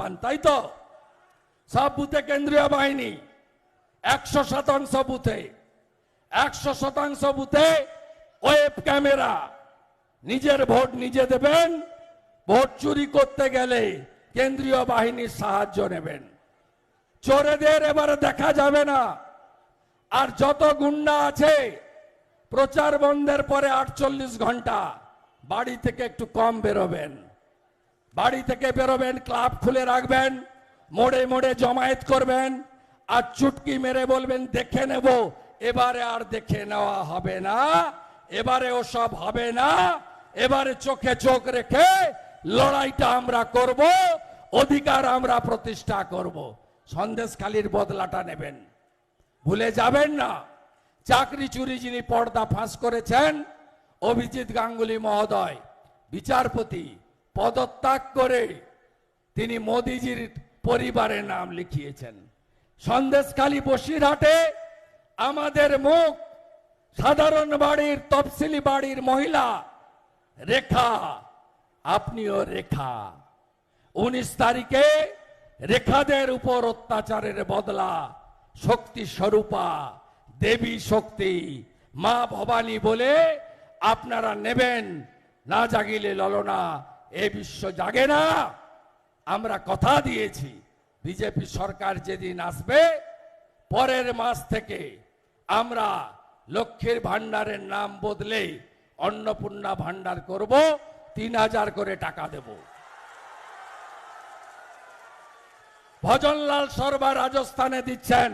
পান তাই তো? সব বুথে কেন্দ্রীয় বাহিনী, একশো শতাংশ বুথে, একশো শতাংশ বুথে ওয়েব ক্যামেরা। নিজের ভোট নিজে দেবেন, ভোট চুরি করতে গেলে কেন্দ্রীয় বাহিনীর সাহায্য নেবেন। চোরেদের এবারে দেখা যাবে না। আর যত গুন্ডা আছে, প্রচার বন্ধের পরে আটচল্লিশ ঘণ্টা বাড়ি থেকে একটু কম বেরোবেন। বাড়ি থেকে বেরোবেন, ক্লাব খুলে রাখবেন, মোড়ে মোড়ে জমায়েত করবেন, আর চুটকি মেরে বলবেন, দেখে নেব, এবারে আর দেখে নেওয়া হবে না, এবারে ওসব হবে না, এবারে চোখে চোখ রেখে লড়াইটা আমরা করব, অধিকার আমরা প্রতিষ্ঠা করব। সন্দেশখালির বদলাটা নেবেন। ভুলে যাবেন না, চাকরি চুরি যিনি পর্দা ফাঁস করেছেন, অভিজিৎ গাঙ্গুলি মহোদয়, বিচারপতি পদত্যাগ করে তিনি মোদিজির পরিবারের নাম লিখিয়েছেন। সন্দেশখালী বসিরহাটে আমাদের মুখ সাধারণ বাড়ির তফসিলি বাড়ির মহিলা রেখা, আপনিও রেখা। উনিশ তারিখে রেখাদের উপর অত্যাচারের বদলা, শক্তি স্বরূপা, দেবী শক্তি, মা ভবানী বলে আপনারা নেবেন, না জাগিলে ললনা এ বিশ্ব জাগে না। আমরা কথা দিয়েছি, বিজেপি সরকার যেদিন আসবে, পরের মাস থেকে আমরা লক্ষ্মীর ভান্ডারের নাম বদলে অন্নপূর্ণা ভান্ডার করব, তিন হাজার করে টাকা দেব। ভজনলাল সরবা রাজস্থানে দিচ্ছেন,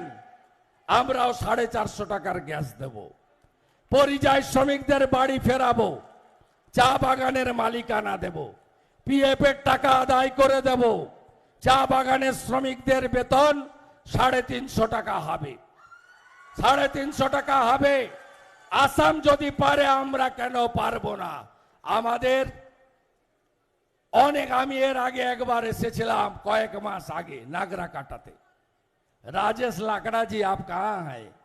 আমরাও সাড়ে চারশো টাকার গ্যাস দেব। পরিযায়ী শ্রমিকদের বাড়ি ফেরাবো, চা বাগানের মালিকানা দেব। পিএফ এর টাকা আদায় করে দেব চা বাগানের শ্রমিকদের বেতন সাড়ে তিনশো টাকা হবে সাড়ে তিনশো টাকা হবে আসাম যদি পারে আমরা কেন পারবো না আমাদের অনেক আমি এর আগে একবার এসেছিলাম কয়েক মাস আগে নাগরা কাটাতে राजेश लाकड़ा जी आप कहाँ हैं